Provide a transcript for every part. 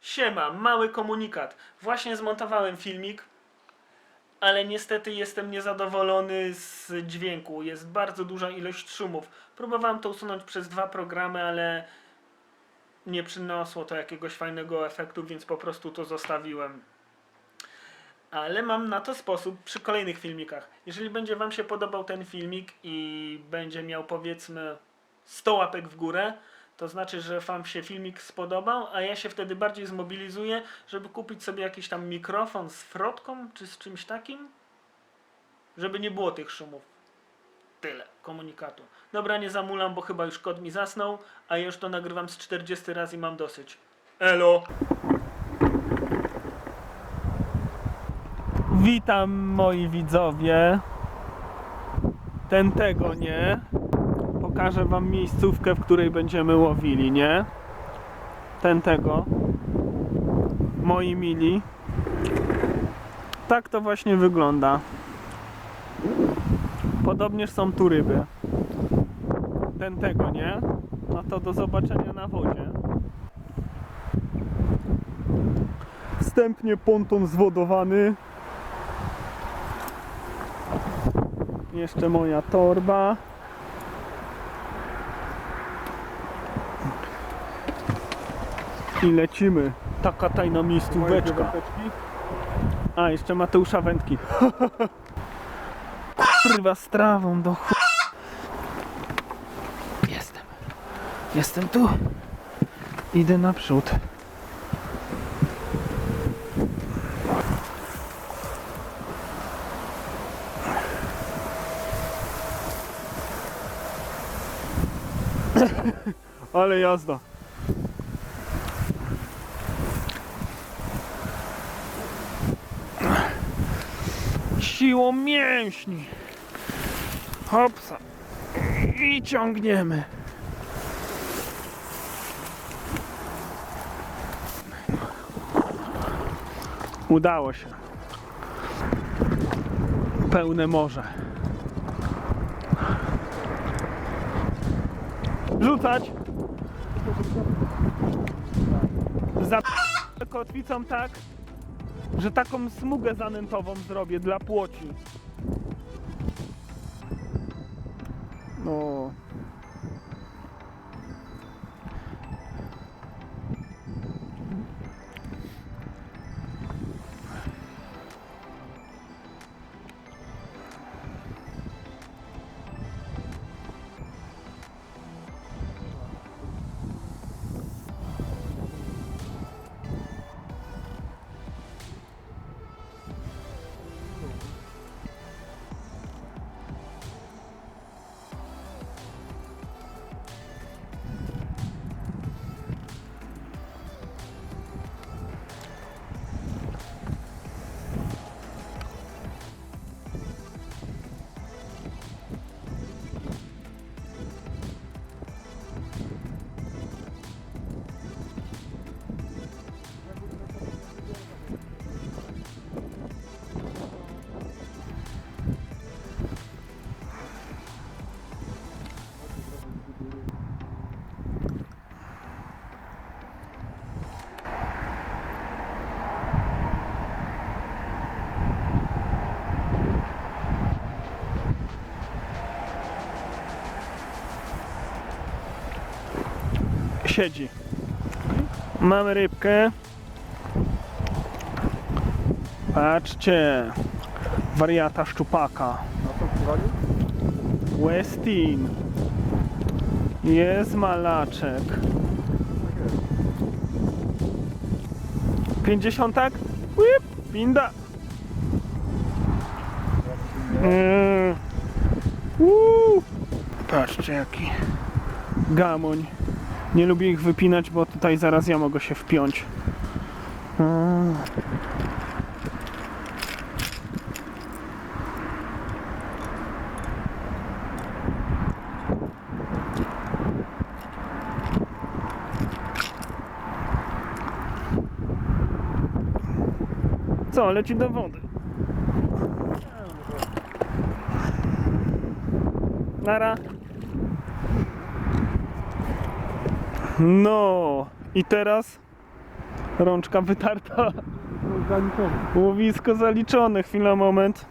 Siema, mały komunikat. Właśnie zmontowałem filmik, ale niestety jestem niezadowolony z dźwięku. Jest bardzo duża ilość szumów. Próbowałem to usunąć przez dwa programy, ale nie przyniosło to jakiegoś fajnego efektu, więc po prostu to zostawiłem. Ale mam na to sposób przy kolejnych filmikach. Jeżeli będzie Wam się podobał ten filmik i będzie miał powiedzmy 100 łapek w górę, to znaczy, że Wam się filmik spodobał, a ja się wtedy bardziej zmobilizuję, żeby kupić sobie jakiś tam mikrofon z frotką czy z czymś takim, żeby nie było tych szumów. Tyle komunikatu. Dobra, nie zamulam, bo chyba już kot mi zasnął, a ja już to nagrywam z 40 razy i mam dosyć. Elo! Witam moi widzowie. Ten tego nie. Pokażę wam miejscówkę, w której będziemy łowili, nie? Ten tego. Moi mili. Tak to właśnie wygląda. Podobnież są tu ryby. Ten tego nie. No to do zobaczenia na wodzie. Wstępnie ponton zwodowany. Jeszcze moja torba. I lecimy. Taka tajna miejscóweczka. A, jeszcze Mateusza Wędki. Kurwa z trawą do chu... Jestem. Jestem tu. Idę naprzód. Ale jazda. Siłą mięśni. Hopsa. I ciągniemy. Udało się. Pełne morze. Rzucać. Za kotwicą tak, że taką smugę zanętową zrobię dla płoci. No. Siedzi. Mamy rybkę. Patrzcie. Wariata szczupaka. Westin. Jest malaczek. 50 tak? Whip. Mm. Uuu. Patrzcie jaki gamoń. Nie lubię ich wypinać, bo tutaj zaraz ja mogę się wpiąć. Co, leci do wody. Nara. No i teraz Rączka wytarta. Łowisko zaliczone. Chwila, moment.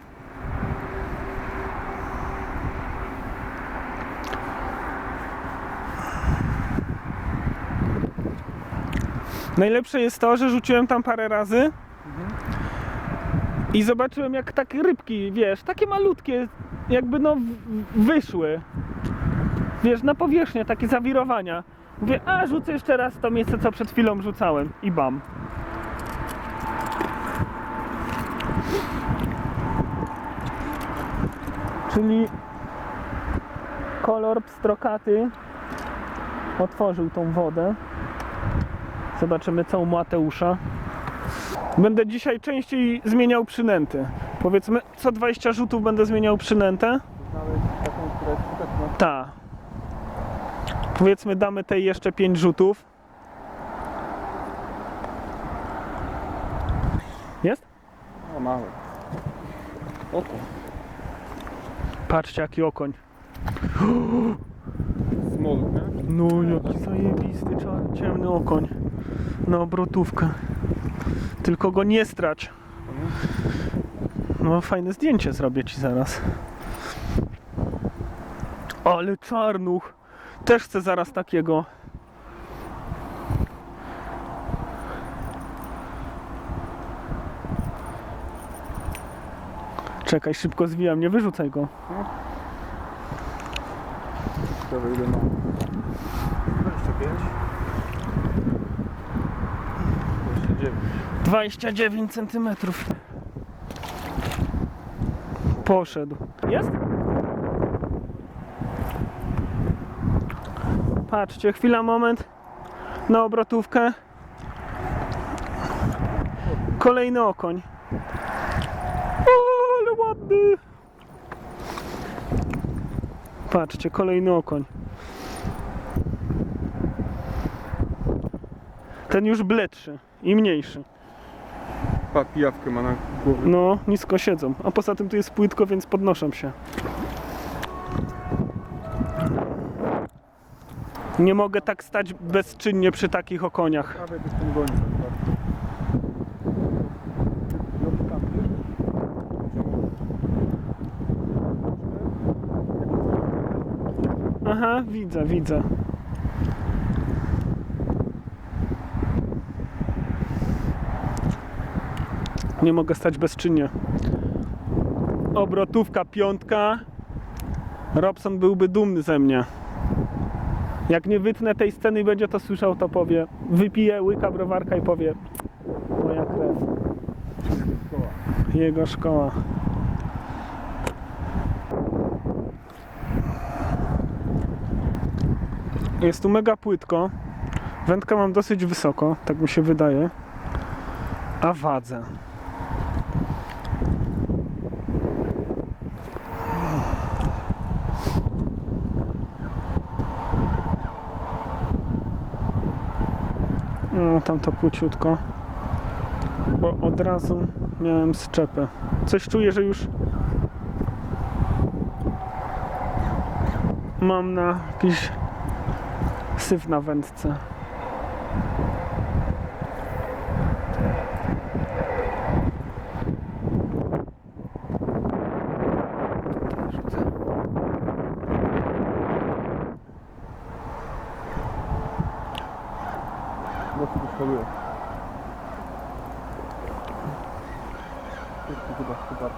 Najlepsze jest to, że rzuciłem tam parę razy i zobaczyłem jak takie rybki, wiesz, takie malutkie, jakby no wyszły. Wiesz, na powierzchnię, takie zawirowania. Mówię, a rzucę jeszcze raz to miejsce, co przed chwilą rzucałem. I bam. Czyli kolor pstrokaty otworzył tą wodę. Zobaczymy co u Mateusza. Będę dzisiaj częściej zmieniał przynęty. Powiedzmy, co 20 rzutów będę zmieniał przynętę. Znaleźć taką, która jest skuteczna. Ta. Powiedzmy, damy tej jeszcze 5 rzutów. Jest? O, mały. Oko. Patrzcie, jaki okoń. Nie? No, jaki zajebisty, czarny, ciemny okoń. Na obrotówkę. Tylko go nie strać. No, fajne zdjęcie zrobię ci zaraz. Ale czarnuch. Też chcę zaraz takiego. Czekaj, szybko zwijam, nie wyrzucaj go. Ciekawe ile ma. 25. 29. 29 cm. Poszedł. Jest? Patrzcie, chwila, moment. Na obrotówkę. Kolejny okoń. O, ale ładny. Patrzcie, kolejny okoń. Ten już bledszy i mniejszy. Pa, pijawkę ma na głowie. No, nisko siedzą. A poza tym tu jest płytko, więc podnoszą się. Nie mogę tak stać bezczynnie przy takich okoniach. Aha, widzę, widzę. Nie mogę stać bezczynnie. Obrotówka piątka. Robson byłby dumny ze mnie. Jak nie wytnę tej sceny i będzie to słyszał, to powie, wypije łyka browarka i powie, moja krew. Jego szkoła. Jest tu mega płytko. Wędkę mam dosyć wysoko, tak mi się wydaje. A wadze. No, tam to płyciutko. Bo od razu miałem szczepę. Coś czuję, że już mam na jakiś syf na wędce. Chyba.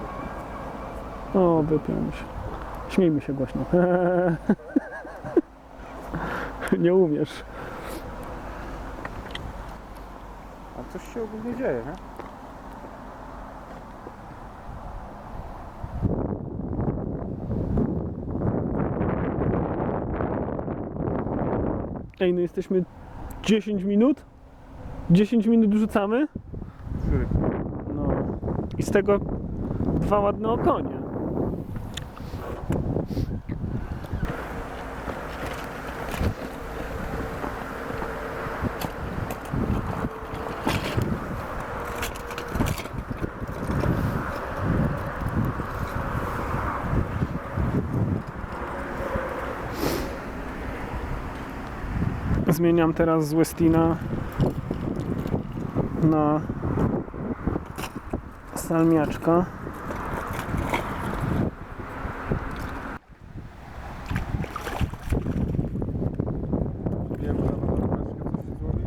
O, wypiąłem się. Śmiejmy się głośno. Nie umiesz. A coś się ogólnie dzieje, nie? Ej, no jesteśmy 10 minut? 10 minut rzucamy? Tego dwa ładne okonie. Zmieniam teraz z Westina na salmiaczka. Wiem, że na matematykę coś się złowi.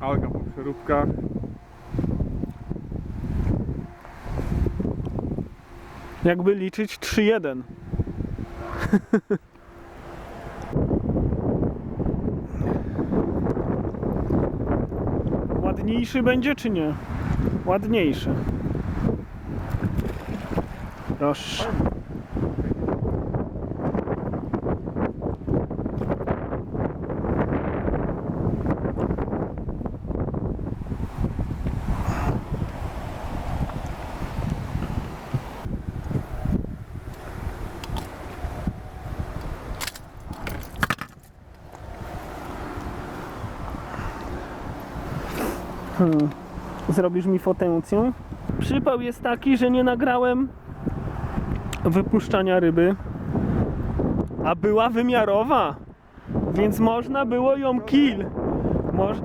Alga po przeróbkach. Jakby liczyć 3-1. Ładniejszy będzie czy nie? Ładniejszy. Proszę. Hmm. Zrobisz mi fotencję? Przypał jest taki, że nie nagrałem wypuszczania ryby, a była wymiarowa, więc można było ją kill. Moż...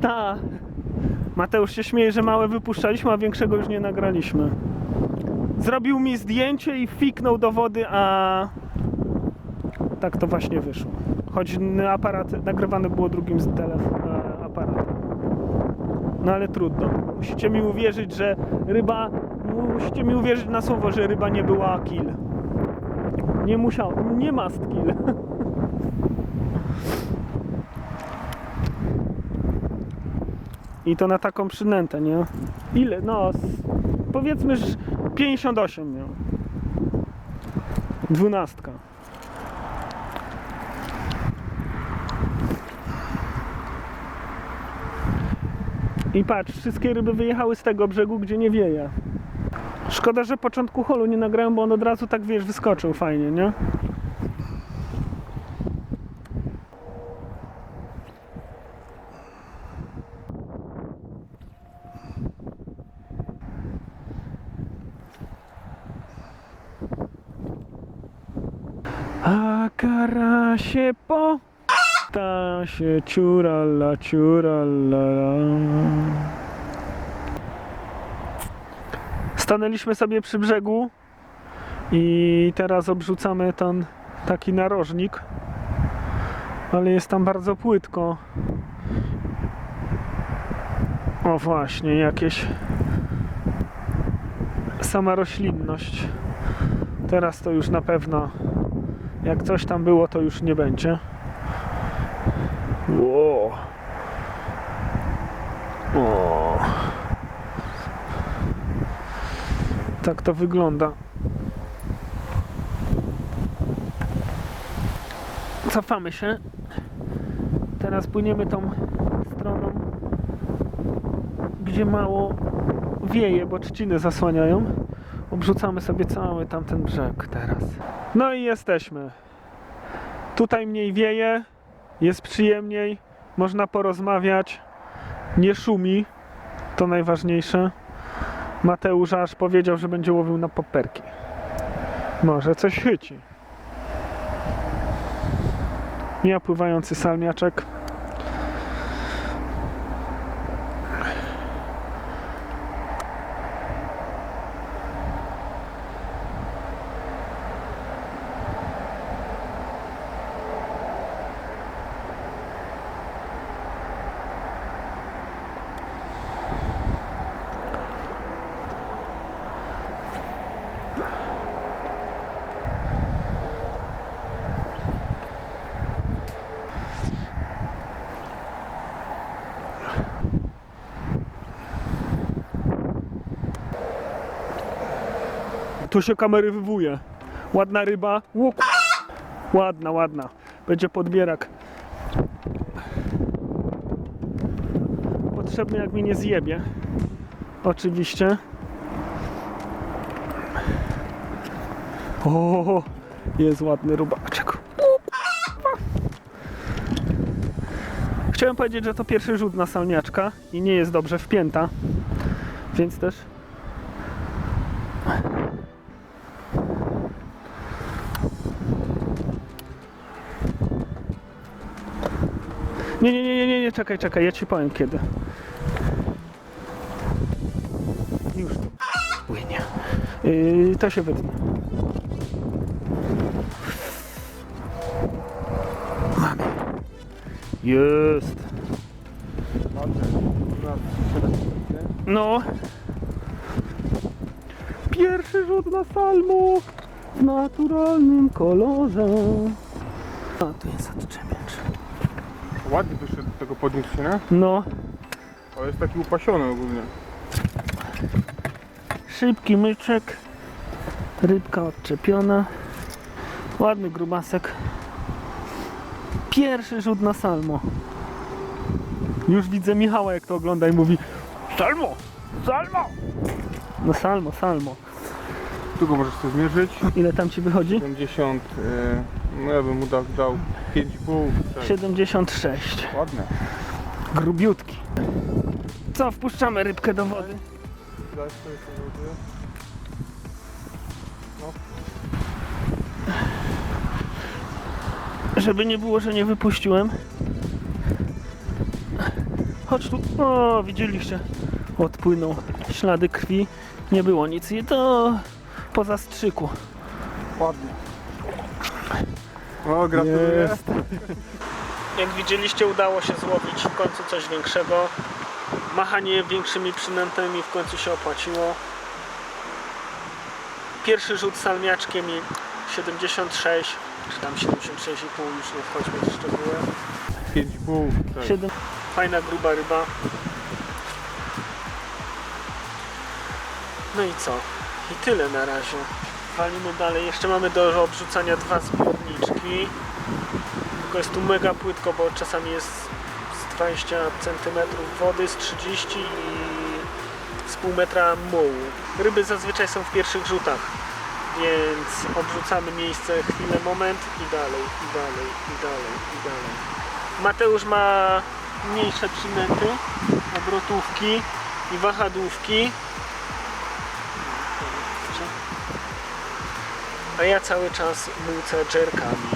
Ta. Mateusz się śmieje, że małe wypuszczaliśmy, a większego już nie nagraliśmy. Zrobił mi zdjęcie i fiknął do wody, a tak to właśnie wyszło. Choć aparat nagrywany było drugim z aparatem. No ale trudno. Musicie mi uwierzyć, że ryba. Musicie mi uwierzyć na słowo, że ryba nie była kill. Nie musiał. Nie must kill. I to na taką przynętę, nie? Ile? No, powiedzmy, że 58 miał. Dwunastka. I patrz, wszystkie ryby wyjechały z tego brzegu, gdzie nie wieje. Szkoda, że początku holu nie nagrałem, bo on od razu tak, wiesz, wyskoczył fajnie, nie? A karasie po ta się ciurala, ciurala. Stanęliśmy sobie przy brzegu i teraz obrzucamy ten taki narożnik, ale jest tam bardzo płytko. O właśnie, jakieś sama roślinność. Teraz to już na pewno jak coś tam było, to już nie będzie. Wow. O. Tak to wygląda. Cofamy się. Teraz płyniemy tą stroną, gdzie mało wieje, bo trzciny zasłaniają. Obrzucamy sobie cały tamten brzeg teraz. No i jesteśmy. Tutaj mniej wieje, przyjemniej, można porozmawiać, nie szumi, to najważniejsze. Mateusz aż powiedział, że będzie łowił na poperki. Może coś chyci. Ja pływający salmiaczek. Tu się kamerywuje. Ładna ryba. Łuk. Ładna, ładna. Będzie podbierak. Potrzebny jak mi nie zjebie. Oczywiście. O, jest ładny rubaczek. Chciałem powiedzieć, że to pierwszy rzut na salniaczka i nie jest dobrze wpięta, więc też Nie, nie, nie, nie, nie, nie, czekaj, czekaj, ja ci powiem kiedy. Już płynie. Yy, to się wytnie. Mamy. Jest. No. Pierwszy rzut na salmo w naturalnym kolorze. A, tu jest odczemiacz. Ładnie wyszedł do tego podniósł się, nie? No, Ale jest taki upasiony ogólnie. szybki myczek. Rybka odczepiona. Ładny grubasek. Pierwszy rzut na salmo. Już widzę Michała jak to ogląda i mówi Salmo! Salmo! No salmo, salmo. Tu go możesz sobie zmierzyć. Ile tam ci wychodzi? 70, e, no ja bym mu dał, dał 5,5. tak. 76. Ładne. Grubiutki. Co, wpuszczamy rybkę do wody? Sobie wody. Żeby nie było, że nie wypuściłem. Chodź tu. O, widzieliście. Odpłynął. Ślady krwi. Nie było nic. I to po zastrzyku. Ładnie. O, gratuluję. Jest. Jak widzieliście, udało się złowić w końcu coś większego. Machanie większymi przynętami w końcu się opłaciło. Pierwszy rzut salmiaczkiem i 76, czy tam 76,5, już nie wchodźmy w szczegóły. 5,5. Tak. 7. Fajna, gruba ryba. No i co? I tyle na razie. Walimy dalej. Jeszcze mamy do obrzucania dwa zbiorniczki. Tylko jest tu mega płytko, bo czasami jest z 20 cm wody, z 30 i z pół metra mułu. Ryby zazwyczaj są w pierwszych rzutach, więc obrzucamy miejsce chwilę, moment i dalej, i dalej, i dalej, i dalej. Mateusz ma mniejsze przynęty, obrotówki i wahadłówki. A ja cały czas mucę dżerkami.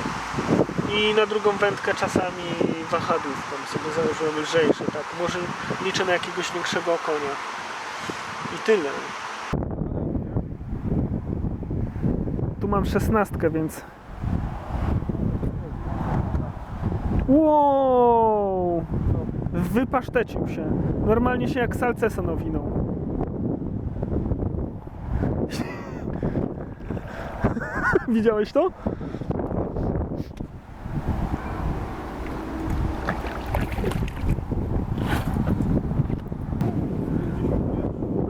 I na drugą wędkę czasami wahadłówką sobie założyłem lżejsze, tak. Może liczę na jakiegoś większego konia. I tyle. Tu mam szesnastkę, więc Wow! Wypasztecił się. Normalnie się jak salcesa Widziałeś to?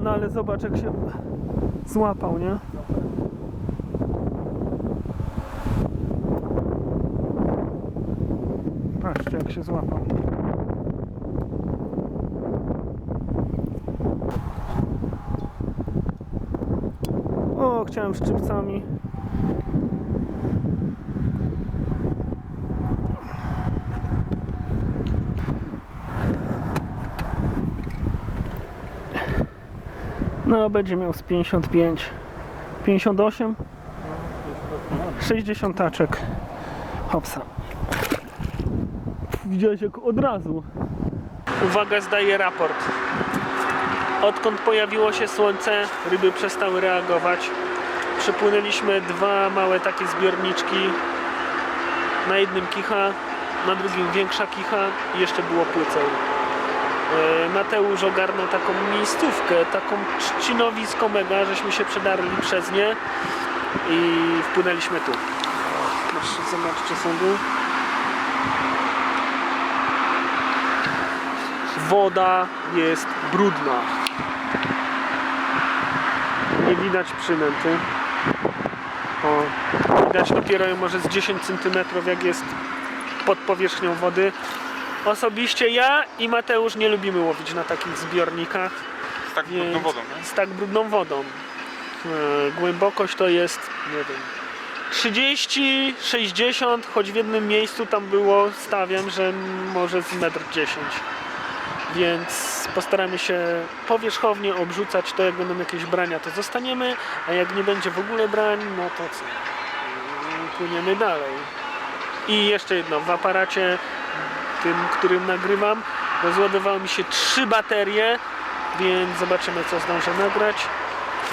No ale zobacz jak się złapał, nie? Patrzcie jak się złapał. O, chciałem szczypcami. No, będzie miał z 55. 58? 60 taczek. Hopsa. Widziałeś jak od razu. Uwaga, zdaję raport. Odkąd pojawiło się słońce, ryby przestały reagować. Przepłynęliśmy dwa małe takie zbiorniczki. Na jednym kicha, na drugim większa kicha i jeszcze było płycej. E, Mateusz ogarnął taką miejscówkę, taką trzcinowisko mega, żeśmy się przedarli przez nie i wpłynęliśmy tu. Zobaczcie sobie. Woda jest brudna. Nie widać przynęty. O, widać dopiero może z 10 cm jak jest pod powierzchnią wody. Osobiście ja i Mateusz nie lubimy łowić na takich zbiornikach. Z tak Więc- brudną wodą, nie? Z tak brudną wodą. E, głębokość to jest, nie wiem, 30, 60, choć w jednym miejscu tam było, stawiam, że może z 1,10 m. Więc postaramy się powierzchownie obrzucać to, jak będą jakieś brania, to zostaniemy, a jak nie będzie w ogóle brań, no to co? Mm, Płyniemy dalej. I jeszcze jedno, w aparacie tym, którym nagrywam, rozładowały mi się trzy baterie, więc zobaczymy, co zdążę nagrać.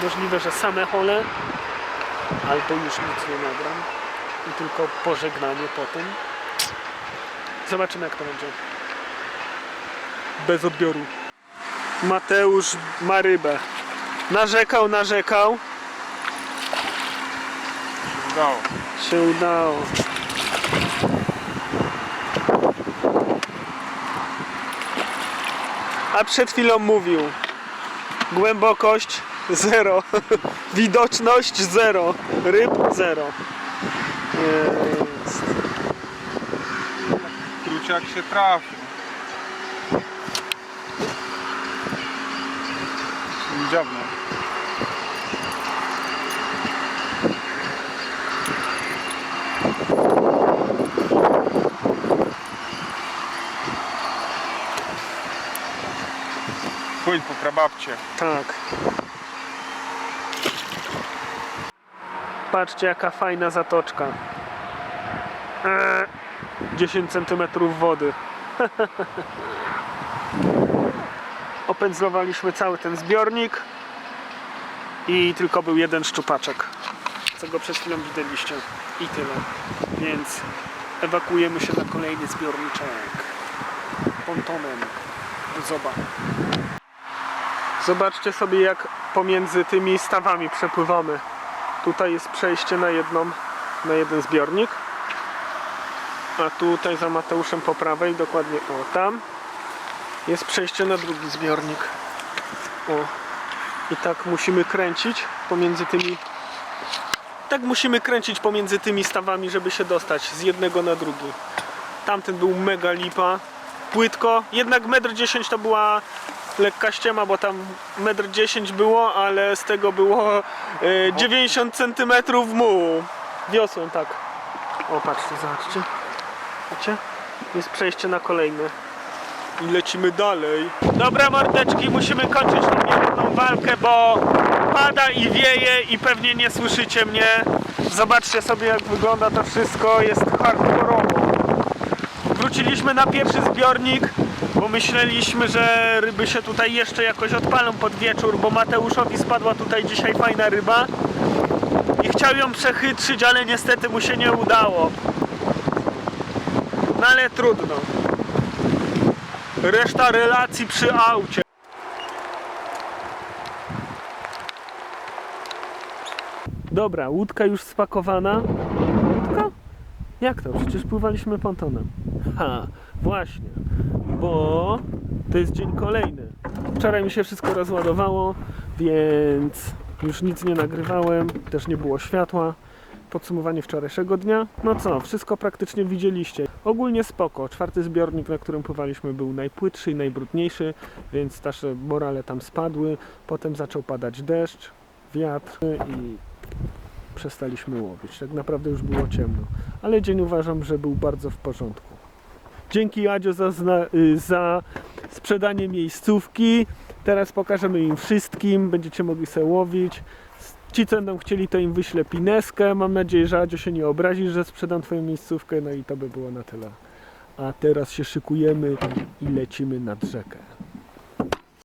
Możliwe, że same hole, albo już nic nie nagram i tylko pożegnanie potem. Zobaczymy, jak to będzie. Bez odbioru. Mateusz ma rybę. Narzekał, narzekał. Udało. Się udało. Przed chwilą mówił głębokość zero, widoczność zero, ryb zero. Jest. Kruciak się trafił. Dziabno. Płyń po Tak. Patrzcie jaka fajna zatoczka. Eee, 10 cm wody. Opędzlowaliśmy cały ten zbiornik i tylko był jeden szczupaczek, co go przed chwilą widzieliście. I tyle. Więc ewakuujemy się na kolejny zbiorniczek pontonem do. Zobaczcie sobie jak pomiędzy tymi stawami przepływamy. Tutaj jest przejście na jedną, na jeden zbiornik. A tutaj za Mateuszem po prawej, dokładnie o tam, jest przejście na drugi zbiornik. O. I tak musimy kręcić pomiędzy tymi. Tak musimy kręcić pomiędzy tymi stawami, żeby się dostać z jednego na drugi. Tamten był mega lipa. Płytko. Jednak 1,10 m to była lekka ściema, bo tam 1,10 m było, ale z tego było e, 90 cm mułu. Wiosłem tak. O, patrzcie, zobaczcie. Widzicie? Jest przejście na kolejny. I lecimy dalej. Dobra mordeczki, musimy kończyć tą jedną walkę, bo pada i wieje i pewnie nie słyszycie mnie. Zobaczcie sobie jak wygląda to wszystko, jest hardkorowo. Wróciliśmy na pierwszy zbiornik, bo myśleliśmy, że ryby się tutaj jeszcze jakoś odpalą pod wieczór, bo Mateuszowi spadła tutaj dzisiaj fajna ryba i chciał ją przechytrzyć, ale niestety mu się nie udało. No ale trudno. Reszta relacji przy aucie. Dobra, łódka już spakowana. Łódka? Jak to? Przecież pływaliśmy pontonem. Ha, właśnie. Bo to jest dzień kolejny. Wczoraj mi się wszystko rozładowało, więc już nic nie nagrywałem, też nie było światła. Podsumowanie wczorajszego dnia. No co, wszystko praktycznie widzieliście. Ogólnie spoko. Czwarty zbiornik, na którym pływaliśmy, był najpłytszy i najbrudniejszy, więc nasze morale tam spadły. Potem zaczął padać deszcz, wiatr i przestaliśmy łowić. Tak naprawdę już było ciemno. Ale dzień uważam, że był bardzo w porządku. Dzięki Jadzio za, y, za sprzedanie miejscówki. Teraz pokażemy im wszystkim. Będziecie mogli sobie łowić. Ci, co będą chcieli, to im wyślę pineskę. Mam nadzieję, że Adzio się nie obrazi, że sprzedam twoją miejscówkę. No i to by było na tyle. A teraz się szykujemy i lecimy nad rzekę.